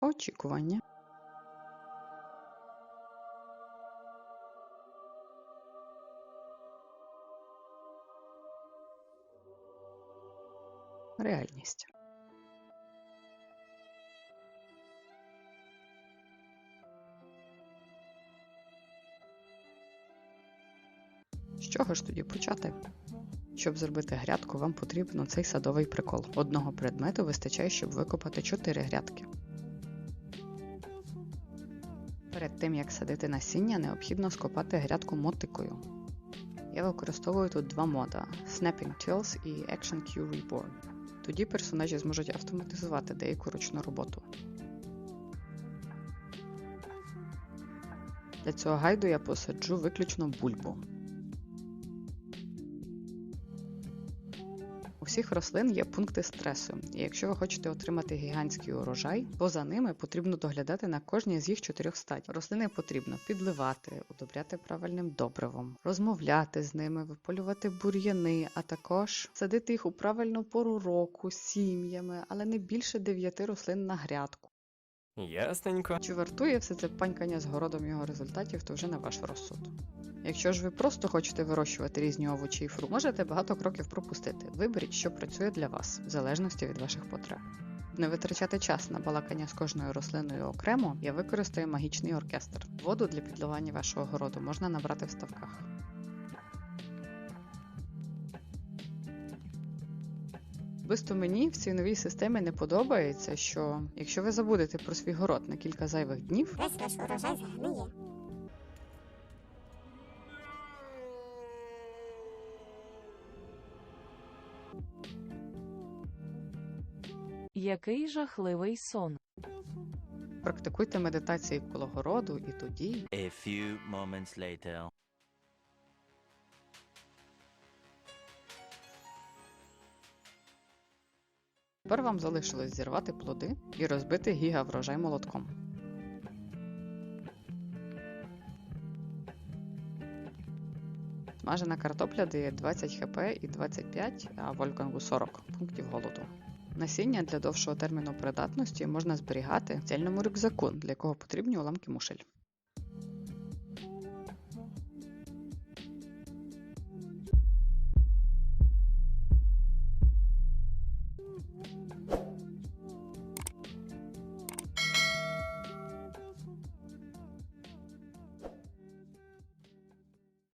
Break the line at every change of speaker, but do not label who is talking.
Очікування. Реальність. З чого ж тоді почати? Щоб зробити грядку, вам потрібен цей садовий прикол. Одного предмету вистачає, щоб викопати 4 грядки. Перед тим як садити насіння, необхідно скопати грядку мотикою. Я використовую тут два мода Snapping Tools і Action Q Reborn. Тоді персонажі зможуть автоматизувати деяку ручну роботу. Для цього гайду я посаджу виключно бульбу. Всіх рослин є пункти стресу, і якщо ви хочете отримати гігантський урожай, то за ними потрібно доглядати на кожній з їх чотирьох стадій. Рослини потрібно підливати, удобряти правильним добривом, розмовляти з ними, виполювати бур'яни, а також садити їх у правильну пору року, сім'ями, але не більше дев'яти рослин на грядку.
Ясненько.
Чи вартує все це панькання з городом його результатів, то вже на ваш розсуд. Якщо ж ви просто хочете вирощувати різні овочі і фрукти, можете багато кроків пропустити. Виберіть, що працює для вас, в залежності від ваших потреб. Не витрачати час на балакання з кожною рослиною окремо, я використаю магічний оркестр. Воду для підливання вашого городу можна набрати в ставках. Особисто мені в цій новій системі не подобається, що якщо ви забудете про свій город на кілька зайвих днів,
Весь ваш урожай загниє.
Який жахливий сон.
практикуйте медитації коло городу і тоді
A few moments later.
тепер вам залишилось зірвати плоди і розбити гіга врожай молотком. Смажена картопля дає 20 хп і 25, а Вольфгангу 40 пунктів голоду. Насіння для довшого терміну придатності можна зберігати в цільному рюкзаку, для якого потрібні уламки мушель. Thank you.